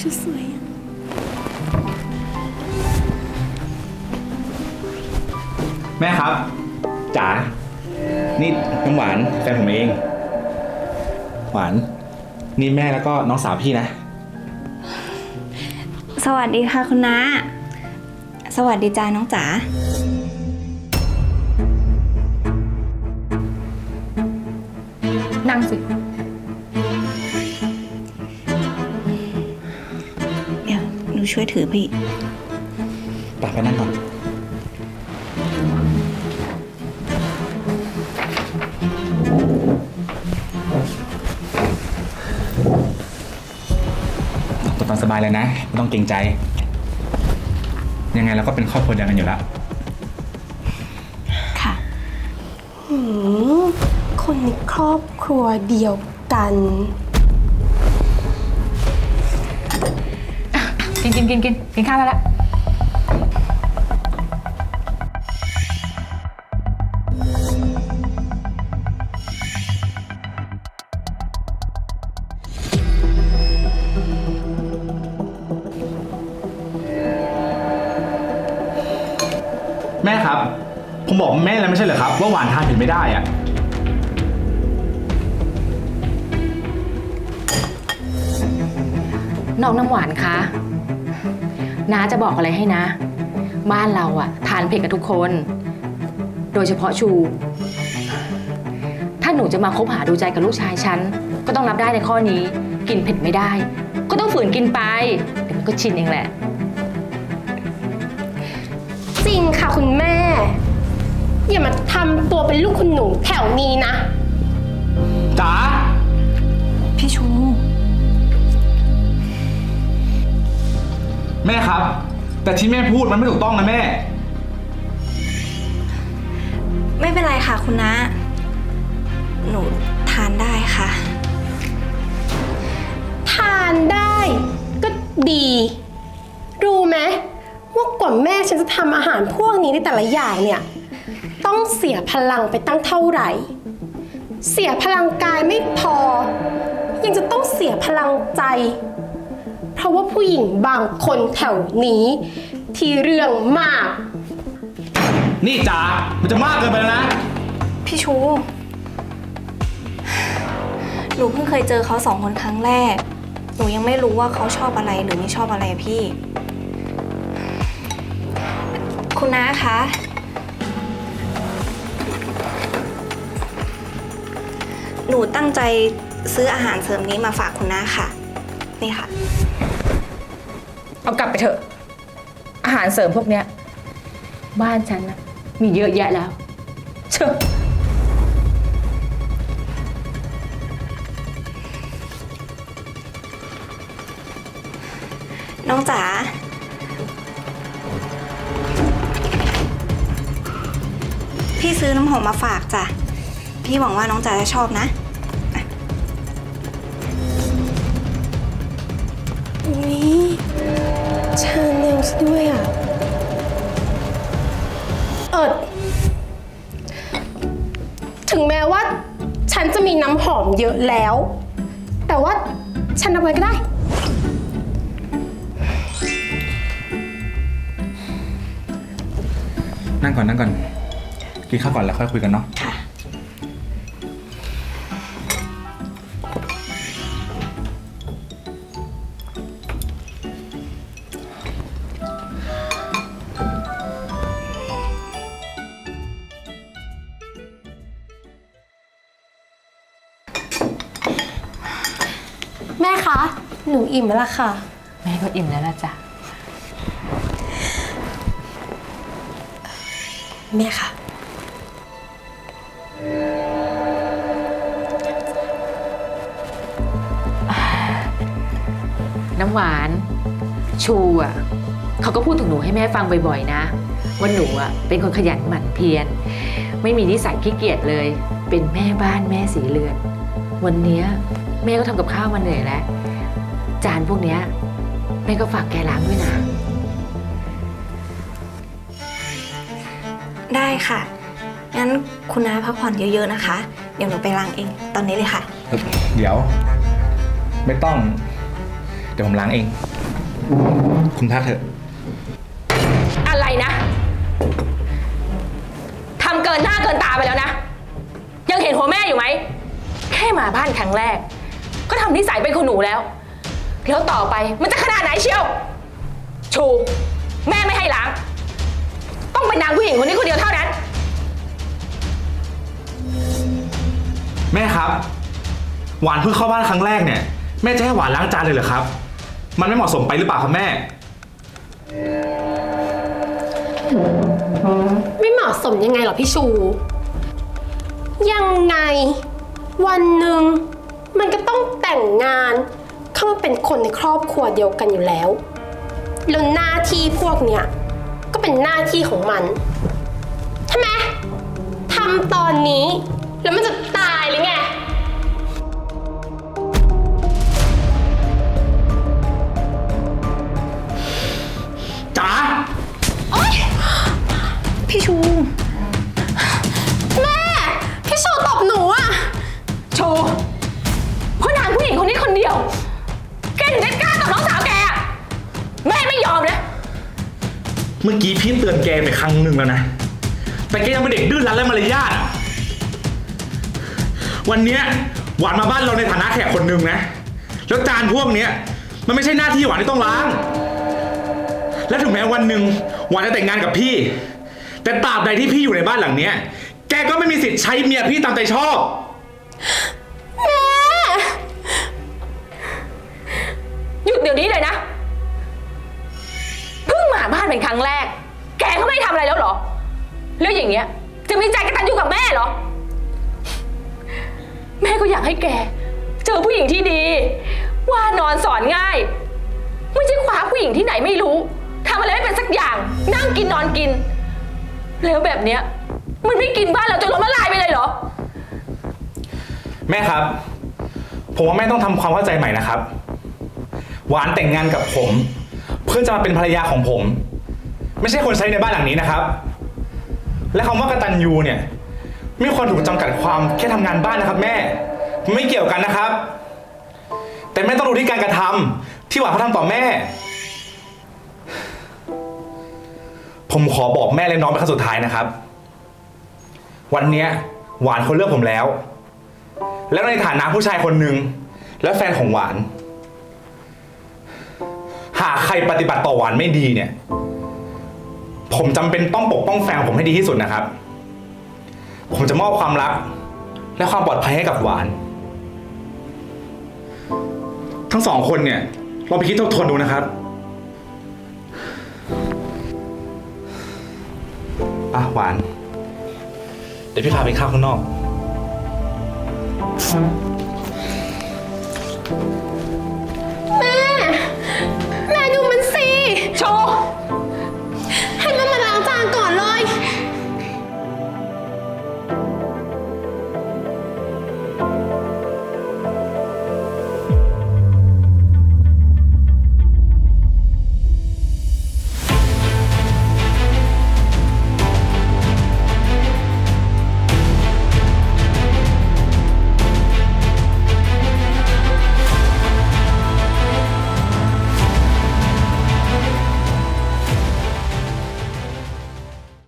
ชุดสวยอะแม่ครับจ๋านี่น้ำหวานแฟนผมเอง หวาน นี่แม่แล้วก็น้องสาวพี่นะ สวัสดีค่ะคุณน้า สวัสดีจ้าน้องจ๋า นั่งสิ ช่วยถือพี่ไปไปนั่งก่อนตัวตามสบายเลยนะ ไม่ต้องเกรงใจ ยังไงเราก็เป็นครอบครัวเดียวกันอยู่แล้ว ค่ะ หืมคนในครอบครัวเดียวกัน กินกินกินกินกินข้าวแล้วละแม่ครับ ผมบอกแม่แล้วไม่ใช่เหรอครับ ว่าหวานทานเผ็ดไม่ได้อะน้องน้ำหวานคะ น้าจะบอกอะไรให้นะ บ้านเราอะทานเผ็ดกับทุกคน โดยเฉพาะชู ถ้าหนูจะมาคบหาดูใจกับลูกชายฉัน ก็ต้องรับได้ในข้อนี้ กินเผ็ดไม่ได้ ก็ต้องฝืนกินไปเดี๋ยวมันก็ชินเองแหละ จริงค่ะคุณแม่ อย่ามาทำตัวเป็นลูกคุณหนูแถวนี้นะ แม่ครับ แต่ที่แม่พูดมันไม่ถูกต้องนะแม่ ไม่เป็นไรค่ะคุณน้าหนูทานได้ค่ะ ทานได้ก็ดี รู้ไหมว่ากว่าแม่ฉันจะทำอาหารพวกนี้ในแต่ละอย่างเนี่ย ต้องเสียพลังไปตั้งเท่าไหร่ เสียพลังกายไม่พอ ยังจะต้องเสียพลังใจเพ ราะว่าผู้หญิงบางคนแถวนี้ ที่เรื่องมาก นี่จ๋า มันจะมากเกินไปแล้วนะ พี่ชู หนูเพิ่งเคยเจอเขาสองคนครั้งแรก หนูยังไม่รู้ว่าเขาชอบอะไรหรือไม่ชอบอะไรอะพี่ คุณน้าคะ หนูตั้งใจซื้ออาหารเสริมนี้มาฝากคุณน้าค่ะ นี่ค่ะ เอากลับไปเถอะ อาหารเสริมพวกเนี้ย บ้านฉันนะมีเยอะแยะแล้ว เชอะน้องจ๋า พี่ซื้อน้ำหอมมาฝากจ้ะ พี่หวังว่าน้องจ๋าจะชอบนะอุ๊ย ชาแนลซะด้วยอะ เอิดถึงแม้ว่า ฉันจะมีน้ำหอมเยอะแล้ว แต่ว่าฉันเอาไว้ก็ได้ นั่งก่อนนั่งก่อน กินข้าวก่อนแล้วค่อยคุยกันเนาะ ค่ะ แม่คะ หนูอิ่มแล้วล่ะค่ะ แม่ก็อิ่มแล้วละจ้ะ แม่ค่ะน้ำหวาน ชูอะเขาก็พูดถึงหนูให้แม่ฟังบ่อยๆ นะ ว่าหนูอะเป็นคนขยันหมั่นเพียรไม่มีนิสัยขี้เกียจเลย เป็นแม่บ้านแม่สีเรือน วันเนี้ย แม่ก็ทำกับข้าวมาเหนื่อยแล้ว จานพวกเนี้ยแม่ก็ฝากแกล้างด้วยนะ ได้ค่ะ งั้นคุณน้าพักผ่อนเยอะๆนะคะ เดี๋ยวหนูไปล้างเองตอนนี้เลยค่ะ เดี๋ยว ไม่ต้อง เดี๋ยวผมล้างเอง คุณพักเถอะ อะไรนะทำเกินหน้าเกินตาไปแล้วนะ ยังเห็นหัวแม่อยู่ไหม แค่มาบ้านครั้งแรก ก็ทำนิสัยเป็นคนหนูแล้ว แล้วต่อไปมันจะขนาดไหนเชียว ชู แม่ไม่ให้ล้าง ต้องเป็นนางผู้หญิงคนนี้คนเดียวเท่านั้น แม่ครับ หวานเพิ่งเข้าบ้านครั้งแรกเนี่ย แม่จะให้หวานล้างจานเลยเหรอครับ มันไม่เหมาะสมไปหรือเปล่าครับแม่ ไม่เหมาะสมยังไงเหรอพี่ชู ยังไง วันหนึ่ง มันก็ต้องแต่งงานเข้ามาเป็นคนในครอบครัวเดียวกันอยู่แล้ว แล้วหน้าที่พวกเนี้ยก็เป็นหน้าที่ของมันใช่ไหมทำตอนนี้ แล้วมันจะตายหรือไง จ๋า พี่ชู มื่อกี้พี่เตือนแกไปครั้งหนึ่งแล้วนะ แต่แกยังเป็นเด็กดื้อรั้นและมารยาทวันเนี้ยหวานมาบ้านเราในฐานะแขกคนหนึ่งนะ แล้วจานพวกเนี้ยมันไม่ใช่หน้าที่หวานที่ต้องล้าง และถึงแม้วันหนึ่งหวานจะแต่งงานกับพี่ แต่ตราบใดที่พี่อยู่ในบ้านหลังเนี้ย แกก็ไม่มีสิทธิ์ใช้เมียพี่ตามใจชอบหยุดเดี๋ยวนี้เลยนะ บ้านเป็นครั้งแรก แกก็ไม่ทำอะไรแล้วเหรอ แล้วอย่างเงี้ย จะมีใจกระตันอยู่กับแม่เหรอ แม่ก็อยากให้แก เจอผู้หญิงที่ดี ว่านอนสอนง่าย ไม่ใช่คว้าผู้หญิงที่ไหนไม่รู้ทำอะไรไม่เป็นสักอย่าง นั่งกินนอนกิน แล้วแบบเนี้ย มันไม่กินบ้านเราจนล้มละลายไปเลยเหรอ แม่ครับ ผมว่าแม่ต้องทำความเข้าใจใหม่นะครับ หวานแต่งงานกับผม เพื่อจะมาเป็นภรรยาของผม ไม่ใช่คนใช้ในบ้านหลังนี้นะครับ และคำว่ากตัญญูเนี่ย ไม่ควรถูกจำกัดความแค่ทำงานบ้านนะครับ แม่ ไม่เกี่ยวกันนะครับ แต่แม่ต้องดูที่การกระทำที่หวานเขาทำต่อแม่ ผมขอบอกแม่และน้องเป็นครั้งสุดท้ายนะครับ วันเนี้ยหวานเขาเลือกผมแล้ว แล้วในฐานะผู้ชายคนหนึ่งและแฟนของหวาน หากใครปฏิบัติต่อหวานไม่ดีเนี่ย ผมจำเป็นต้องปกป้องแฟนของผมให้ดีที่สุดนะครับ ผมจะมอบความรัก และความปลอดภัยให้กับหวาน ทั้งสองคนเนี่ยเราไปคิดทบทวนดูนะครับอะหวาน เดี๋ยวพี่พาไปข้าวข้างนอก 冲